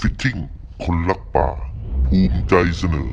ฟิตติ้ง คนรักป่า ภูมิใจเสนอ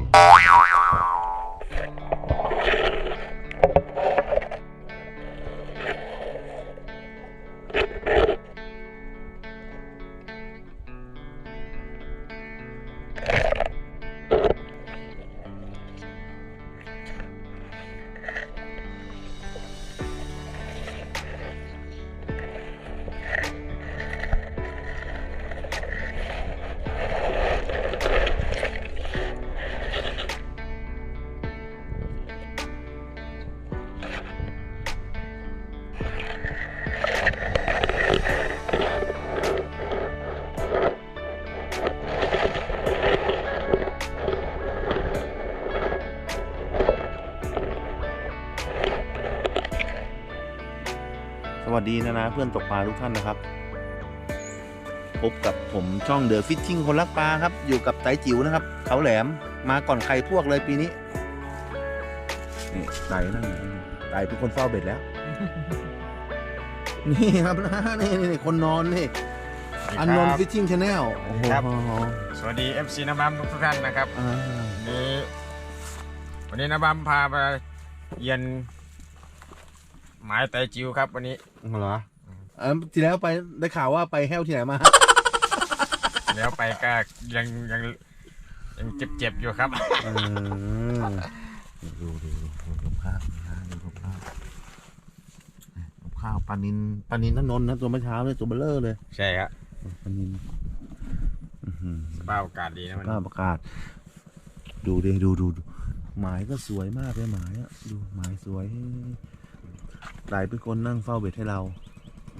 ดีนะนะเพื่อนตกปลาทุกท่านนะครับ พบกับผมช่องเดอะฟิชชิ่งคนรักปลาครับ อยู่กับไตจิ๋วนะครับ เขาแหลมมาก่อนใครพวกเลยปีนี้นี่ไตนั่งไตทุกคนเฝ้าเบ็ดแล้ว นี่ครับนะนี่นี่นี่คนนอนนี่อันนนฟิชชิ่งชาแนลโอ้โหครับสวัสดี FC น้ำบัมทุกท่านนะครับอ่าวันนี้วันนี้น้ำบัมพาไปเยือน หมายไตจิวครับวันนี้ เหรอเออทีแล้วไปได้ข่าวว่าไปแห้วที่ไหนมา แล้วไปก็ยังยังยังเจ็บๆอยู่ครับอืมดูดูดูดูดูภาพนะดูดูภาพดูข้าวปลานินปลานินนนนท์นะตัวเมื่อเช้าเลยตัวเบลเลอร์เลยใช่ครับปลานินอื้อหือสภาพอากาศดีนะมันภาพประกาศ ดูดิดูดูดูหมายก็สวยมากเลยหมายอะดูหมายสวย ไหลเป็นคนนั่งเฝ้าเบ็ดให้เรา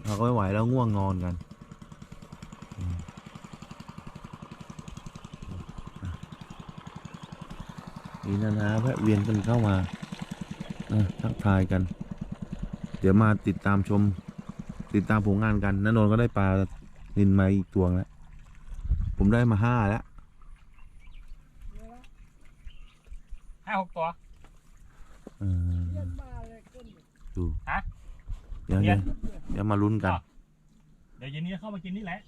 เราก็ไม่ไหวแล้วง่วงนอนกันมนี่นะนะแวะเวียนกันเข้ามาทักทายกัน เดี๋ยวมาติดตามชม ติดตามผลงานกันนนนท์ก็ได้ปลานินมาอีกตัวแล้ว ผมได้มาห้าแล้ว ห้าหกตัว เออดู ฮะ เดี๋ ยวเรีเดี๋ยยวนเดี๋ยวมาลุ้นกัน เดี๋ยวเย็นนี้เข้ามากินนี่แหละ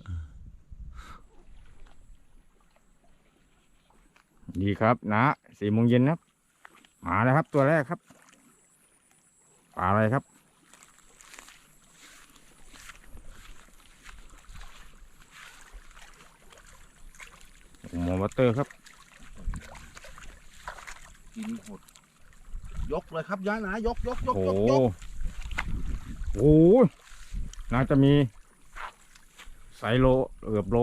ดีครับนะสี่โมงเย็นครับ มาแล้วครับตัวแรกครับปลาอะไรครับ หมอวัตเตอร์ครับ กินหดยกเลยครับย้ายหนายกยกยกโอ้ยโหกยก โอ้โหน่าจะมีไซโลเอือบโล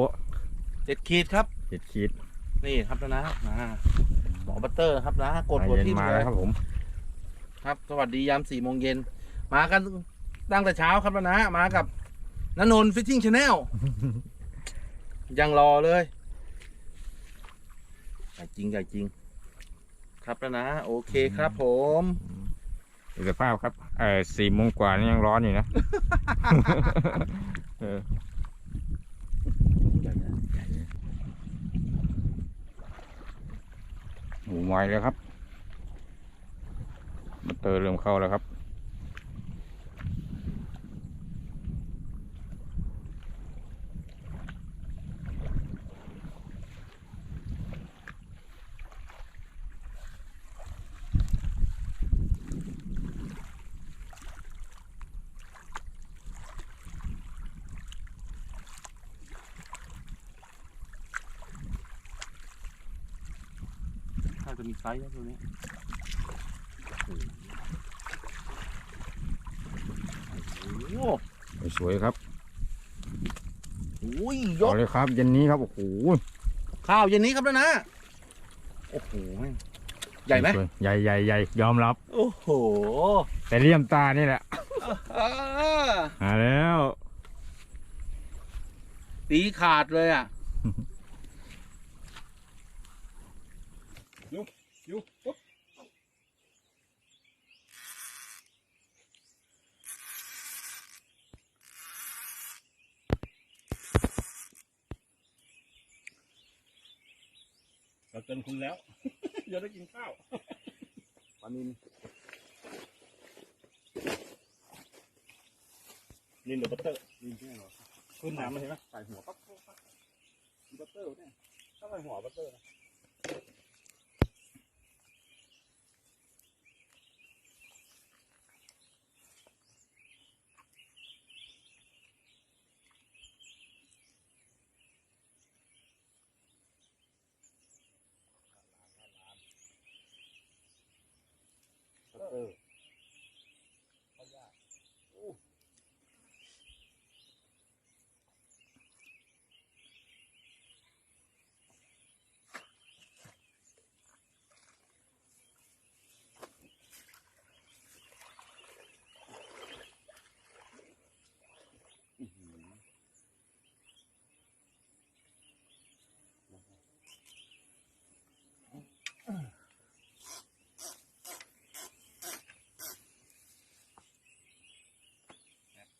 เจ็ดขีดครับ เจ็ดขีดนี่ครับนะนะหมอบัตเตอร์ครับนะกดหัวใจเย็นที่มาเลแล้วยครับผม ครับ สวัสดียามสี่โมงเย็นมากันตั้งแต่เช้าครับนะมากับนนนฟิชชิ่งชาแนลยังรอเลยใหญ่จริงใหญ่จริง ครับนะนะโอเคครับผมดู สภาพครับเออสี่โมงกว่านี่ยังร้อนอยู่นะ เออหมูไวแล้วครับมาเตอร์เริ่มเข้าแล้วครับ จะมีไซส์นะตัวนี้โอ้โหสวยครับอุ้ยยต่อกเลยครับเย็นนี้ครับโอ้โหข้าวเย็นนี้ครับนะนะโอ้โหแม่งใหญ่ไหมสวยใหญ่ใหญ่ใหญ่ยอมรับ โอ้โหแต่เลี่ยมตานี่แหละอ่ามาแล้วตีขาดเลยอะ อยู่ปุ๊บเราเกินคุณแล้วอย่าได้กินข้าวปลานินนินเดอร์บัตเตอร์นินใช่ไหมขึ้นน้ำมาเห็นไหมใส่หัวปั๊บปั๊บปั๊บบัตเตอร์เนี่ยถ้ามันหัวบัตเตอร์นะ ออ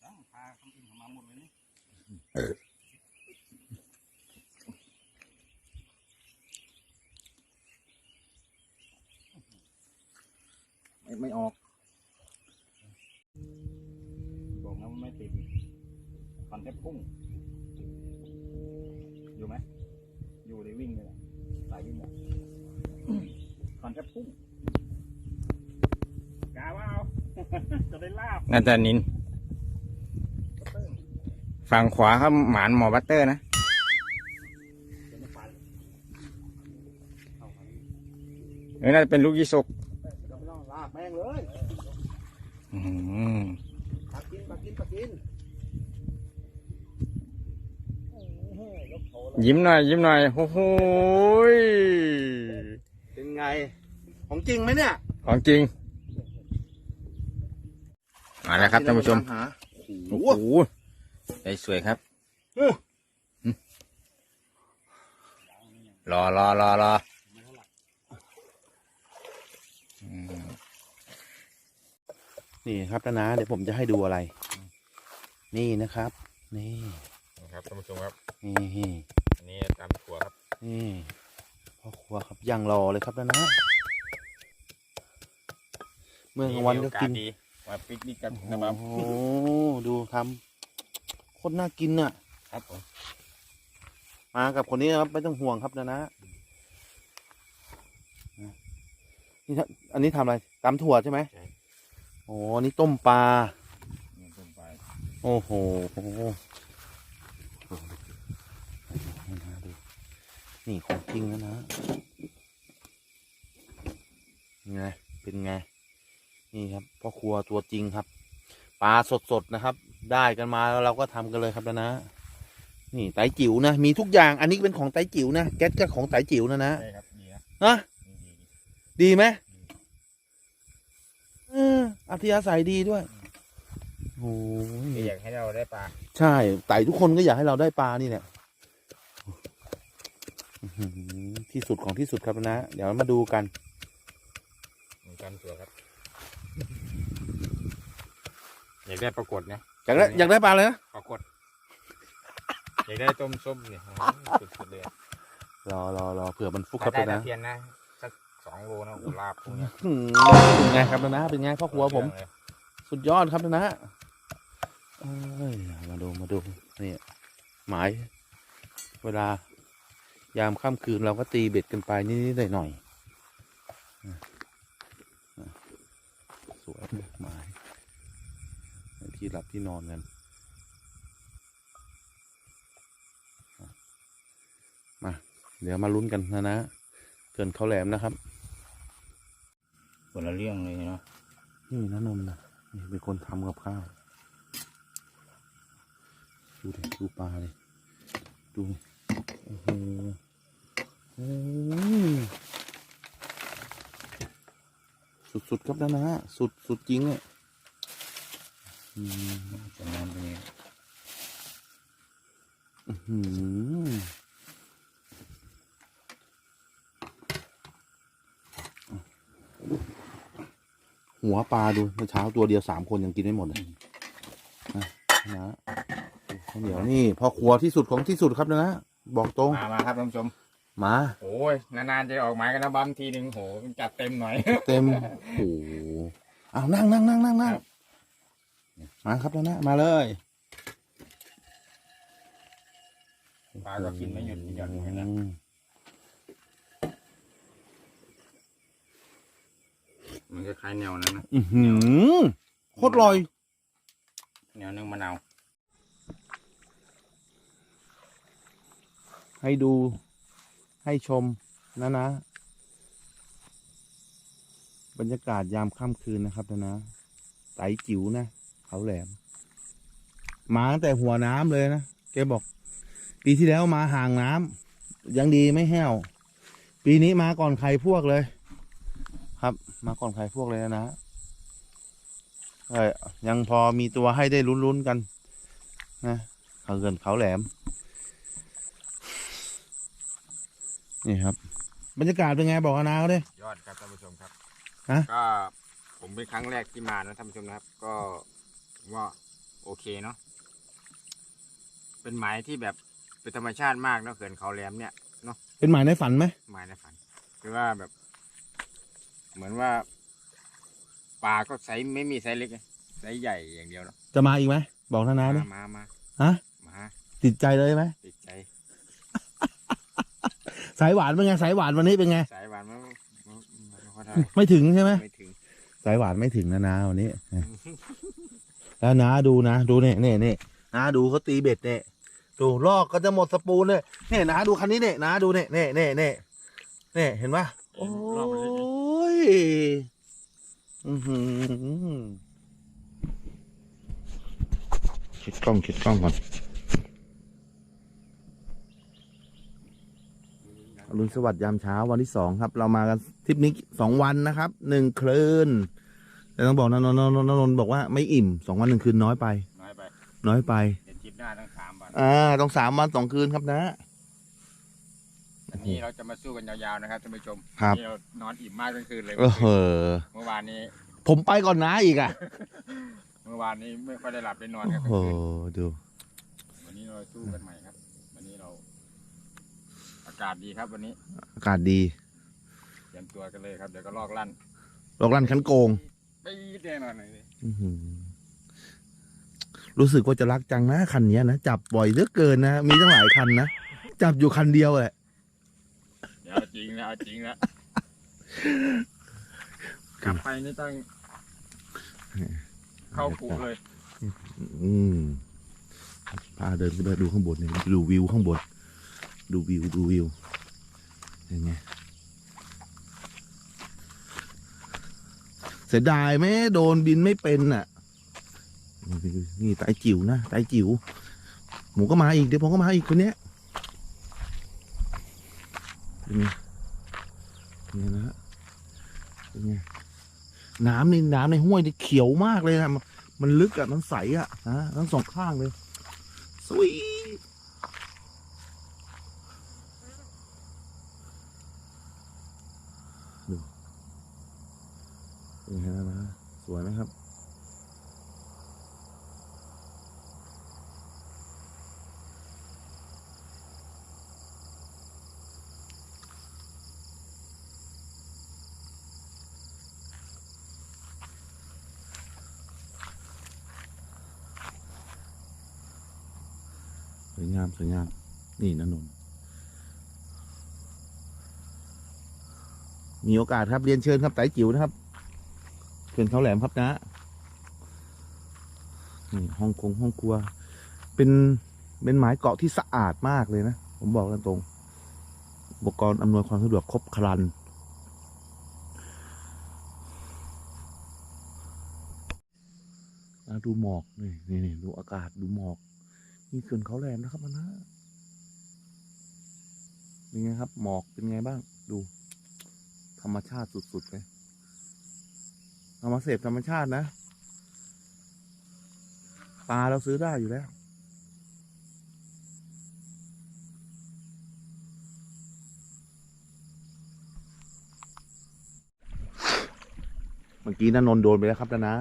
ต้องพาคนอื่นเข้ามาหมดเลย ไม่ไม่ออก บอกนะว่าไม่ติดฟันแทบพุ่ง อยู่ไหม อยู่เลยวิ่งเลยนะสายวิ่งเลยฟันแทบพุ่งกาว่าเอา จะได้ลาบ น่าจะนิน ฝั่งขวาครับหมานหมอบัตเตอร์นะจะไม่ฟันเอาไปเออน่าจะเป็นลูกยี่สกเราไม่ต้องลาบแม่งเลยอื้อหือปักกินปักกินปักกินโอ้โหยกโถเลยยิ้มหน่อยยิ้มหน่อยโอ้โหยเป็นไง ของจริงไหมเนี่ย ของจริงมาแล้วครับท่านผู้ชมหาโอ้โห ได้สวยครับรอรอรอรออืมนี่ครับนะนะเดี๋ยวผมจะให้ดูอะไร นี่นะครับ นี่ครับท่านผู้ชมครับ นี่อันนี้ตามถั่วครับ นี่พ่อครัวครับย่างรอเลยครับนะนะเมื่อกลางวันก็กินดีมาปิกนิกกันโอ้นะครับโหดูทำโคตรน่ากินน่ะ ครับผมมากับคนนี้นะครับไม่ต้องห่วงครับนะนะนี่ถ้าอันนี้ทำอะไรตำถั่วใช่ไหมโอ้นี่ต้มปลานี่ต้มไปโอ้โหนี่ของจริงแล้วนะไงเป็นไง นี่ครับพ่อครัวตัวจริงครับ ปลาสดๆนะครับ ได้กันมาแล้วเราก็ทำกันเลยครับนะนะ นี่ไตจิ๋วนะ มีทุกอย่างอันนี้เป็นของไตจิ๋วนะแก๊สก็ของไตจิ๋วนะนะใช่ครับดีนะฮะดีดีดีไหมเอออัธยาศัยดีด้วยโอ้ยดีอยากให้เราได้ปลาใช่ไต่ทุกคนก็อยากให้เราได้ปลานี่แหละอื้อหือที่สุดของที่สุดครับนะ เดี๋ยวมาดูกันเหมือนกันถั่วครับ อยากได้ปรากฏนะอยากได้อยากได้ปลาเลยนะปรากฏอยากได้ต้มส้มเนี่ยสุดๆเลยรอรอรอเผื่อมันฟุกคถ้ารับได้นะตะเพียนนะสักสองโลนะโอ้ลาบพวกเนี้ยอื้อหือเป็นไงครับนะเป็นไงพ่อครัวผมเรื่องเลยสุดยอดครับนะเอ้ยมาดูมาดูนี่หมาย เวลายามค่ำคืนเราก็ตีเบ็ดกันไปนิดๆหน่อยๆอะอะสวยหมาย ที่หลับที่นอนกันอะมา เดี๋ยวมาลุ้นกันนะนะ เกินเขาแหลมนะครับคนละเรื่องเลยเนาะนี่นะนนท์นะนี่เป็นคนทำกับข้าว ดูดิดูปลาเลยดูโอ้โหโอ้ยสุดๆครับนะนะ สุดสุดจริงอะ อืมจะนอนตรงนี้อื้อหือหัวปลาดูเมื่อเช้าตัวเดียวสามคนยังกินไม่หมดเลยนะนะข้าวเหนียวนี่พ่อครัวที่สุดของที่สุดครับนะบอกตรงมามาครับท่านผู้ชมมาโอ้ยนานๆจะออกหมายกันนะบัมทีหนึ่งโหจัดเต็มหน่อย เต็มโอ้โหเอานั่งนั่งนั่งนั่งนั่งครับ มาครับนะนะ มาเลยโอ้ปลาก็กินไม่หยุดหย่อนเหมือนกันนะอืมมันก็คล้ายแนวนั้นนะอื้อหือโคตรอร่อย แนวนึ่งมะนาว ให้ดู ให้ชมนะนะ บรรยากาศยามค่ำคืนนะครับนะนะไตจิ๋วนะ เขาแหลม มาตั้งแต่หัวน้ำเลยนะแกบอก ปีที่แล้วมาห่างน้ำยังดีไม่แห้ว ปีนี้มาก่อนใครพวกเลย ครับ มาก่อนใครพวกเลยนะนะเอ้ยยังพอมีตัวให้ได้ลุ้นๆกันนะเขาเกินเขาแหลม นี่ครับ บรรยากาศเป็นไงบอกอานาเขาดิยอดครับท่านผู้ชมครับฮะ ก็ผมเป็นครั้งแรกที่มานะท่านผู้ชมนะครับ ก็ผม ว่าโอเคเนาะเป็นหมายที่แบบเป็นธรรมชาติมากเนาะเขื่อนเขาแหลมเนี่ยเป็นหมายในฝันไหมหมายในฝันคือว่าแบบ เหมือนว่าปลาก็ไซส์ไม่มีไซส์เล็กไงไซส์ใหญ่อย่างเดียวเนาะจะมาอีกไหมบอกนานาดิมามาฮะมาติดใจเลยไหมติดใจ สายหวานเป็นไงสายหวานวันนี้เป็นไงสายหวานมันมันมันไม่ค่อยได้ไม่ถึงใช่ไหมไม่ถึง สายหวานไม่ถึงนะนาวันนี้ แล้วนาดูนะ ดูเนี่ยเนี่ยเนี่ยนาดูเขาตีเบ็ดเนี่ยดูลอกก็จะหมดสปูนเนี่ยเนี่ยนาดูคันนี้เนี่ยนาดูเนี่ยเนี่ยเนี่ยเนี่ยเนี่ยเห็นปะโอ้รอบมันเล็กยอื้อหือคิดกล้องคิดกล้องก่อนอรุณสวัสดิ์ยามเช้าวันที่สองครับ เรามากันทริปนี้สองวันนะครับหนึ่งคลื่น แต่ต้องบอกนะนนนนนนบอกว่าไม่อิ่มสองวันหนึ่งคืนน้อยไป น้อยไปน้อยไปเดี๋ยวจิบหน้าทั้งสามวันอ่าต้องสามวันสองคืนครับนะ อันนี้เราจะมาสู้กันยาวๆนะครับท่านผู้ชมครับ นี่เรานอนอิ่มมากทั้งคืนเลยเออเมื่อวานนี้ ผมไปก่อนนะอีกอะเมื่อวานนี้ไม่ค่อยได้หลับได้นอนโอ้ครับโหงคืนดู วันนี้เราสู้กันใหม่ครับ วันนี้เรา อากาศดีครับ วันนี้อากาศดีเตรียมตัวกันเลยครับเดี๋ยวก็ลอกลั่น ลอกลั่นคันโกง ไปแน่นอนเลยอื้อหือรู้สึกว่าจะรักจังนะคันเนี้ยนะจับบ่อยเหลือเกินนะมีตั้งหลายคันนะจับอยู่คันเดียวแหละเดี๋ยวเอาจริงนะเอาจริงนะกลับไปนี่ต้องเข้าคุเลย อืมพาเดินขึ้นไปดูข้างบนเนี่ยดูวิวข้างบน ดูวิวดูวิวยังไง เสียดายไหมโดนบินไม่เป็นอะ นี่ไตจิ๋วนะไตจิ๋วหมูก็มาอีกเดี๋ยวผมก็มาอีกคนเนี้ยเป็นไงเป็นไงนะฮะเป็นไงน้ำในน้ำในห้วยนี่เขียวมากเลยนะมันลึกอะมันใสอะนะทั้งสองข้างเลยสวยดูเป็นไงนะนะ สวยไหมครับ สวยงาม สวยงาม นี่นะนนมีโอกาสครับ เรียนเชิญครับไต่จิ๋วนะครับ ขื่อนเขาแหลมครับนะนี่ห้องคงห้องครัว เป็นเป็นหมายเกาะที่สะอาดมากเลยนะ ผมบอกกันตรงอุปกรณ์อำนวยความสะดวกครบครันดูหมอกนี่นี่นี่ดูอากาศดูหมอก นี่เขื่อนเขาแหลมนะครับมันนะเป็นไงครับ หมอกเป็นไงบ้าง ดู ธรรมชาติสุด ๆ เลย เอามาเสพธรรมชาตินะ ปลาเราซื้อได้อยู่แล้ว เมื่อกี้นันนนท์โดนไปแล้วครับนะนะ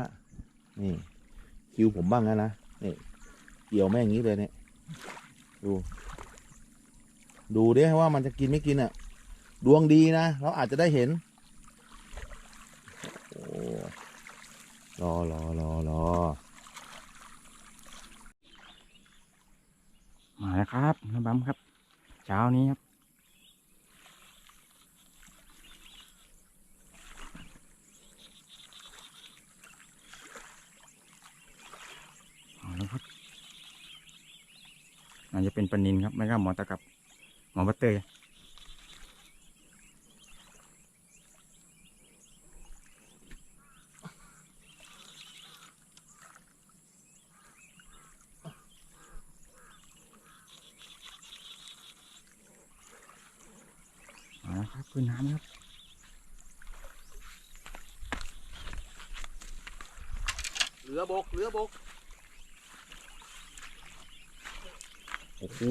นี่ คิวผมบ้างนะนะนี่เกี่ยวแม่งอย่างนี้เลยเนี่ย ดู ดูดิว่ามันจะกินไม่กินอะ ดวงดีนะ เราอาจจะได้เห็น โอ้ รอรอรอรอมาแล้วครับน้ำบัมครับ เช้านี้ครับเอาแล้วครับอาจจะเป็นปลานินครับ ไม่ก็หมอตะกับ หมอบัตเตอร์ เอาละครับขึ้นน้ำครับ เรือบกเรือบก โอ้โห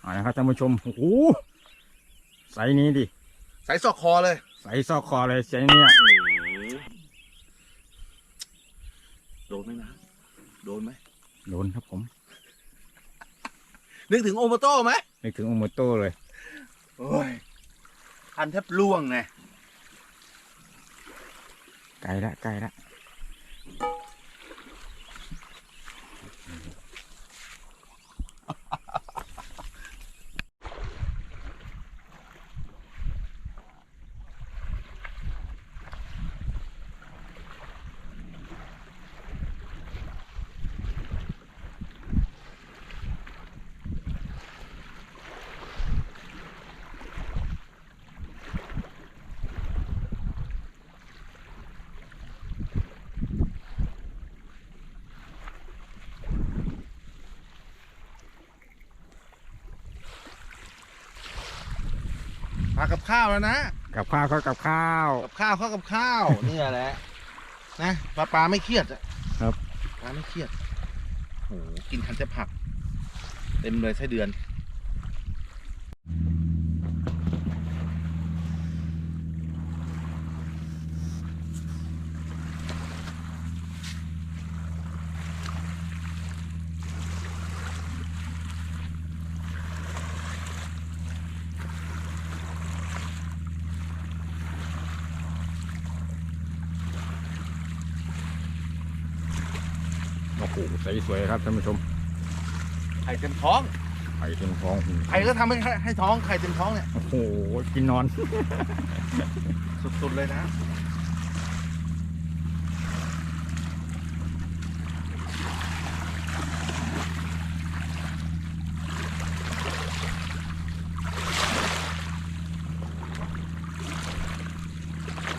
เอาละครับท่านผู้ชมโอ้โหไซส์นี้ดิใส่ซอกคอเลยไซส์ซอกคอเลยไซส์เนี้ยโดนไหมนะ โดนไหม โดนครับผมนึกถึงโอโมโต้ไหมนึกถึงโอโมโต้เลย โอ้ยพันแทบล่วงไงไกลละไกลละ พากับข้าวแล้วนะกับข้าวเขากับข้าว กับข้าวเข้ากับข้าวเนี่ยแหละนะปลาปลาไม่เครียดอะครับ ปลาไม่เครียดโอ้โหกินทันจะผัก เต็มเลยไส้เดือน ส์สวยครับท่านผู้ชมไข่เต็มท้อง ไข่เต็มท้องใครก็ทำให้ให้ท้องไข่เต็มท้องเนี่ย โอ้โห กินนอน สุดๆเลยนะ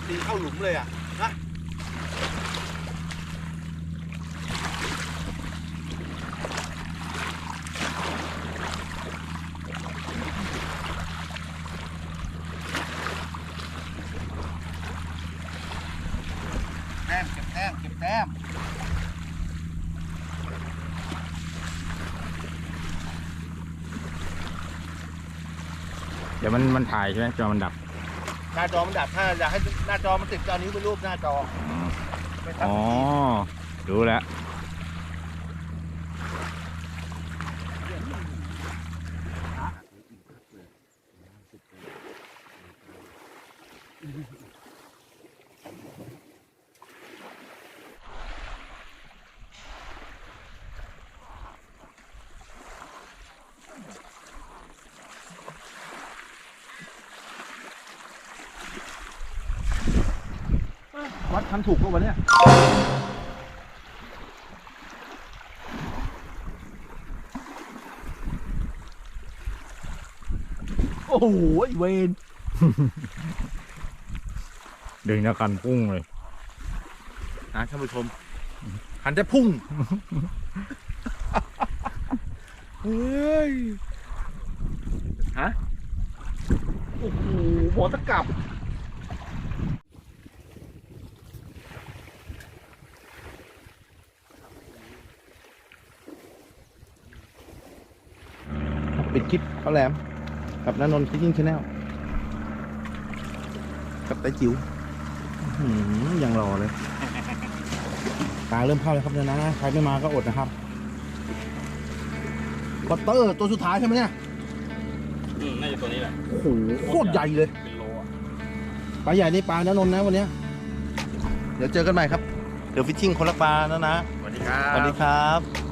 ตีเข้าหลุมเลยอะนะแต้มเก็บแต้มเก็บแต้ม เดี๋ยวมันมันถ่ายใช่ไหมจอมันดับ หน้าจอมันดับถ้าอยากให้หน้าจอมันติดจอนี้วเป็นรูปหน้าจอไม่ตัดอ๋อรู้แล้ว วัดคันถูกปะวะเนี่ยโอ้โหไอ้เวนดึงแล้วกันพุ่งเลย นะท่านผู้ชม หันจะพุ่ง เฮ้ย ฮะ โอ้โหหมอตะกลับ ปิดคลิปเขาแหลมกับนนนท์ฟิชชิ่งชาแนลกับไต้จิ๋วอื้อหือยังรอเลย ตาเริ่มเข้าแล้วครับเนี่ยนะใครไม่มาก็อดนะครับคอตเตอร์ตัวสุดท้ายใช่ไหมเนี่ยอืมน่าจะตัวนี้แหละ โอ้โหโคตรใหญ่เลย เป็นโลอะปลาใหญ่ในปลานะนนท์นะวันเนี้ยเดี๋ยวเจอกันใหม่ครับ เดี๋ยวฟิชชิ่งคนละปลานะนะ สวัสดีครัสวัสดีบครับ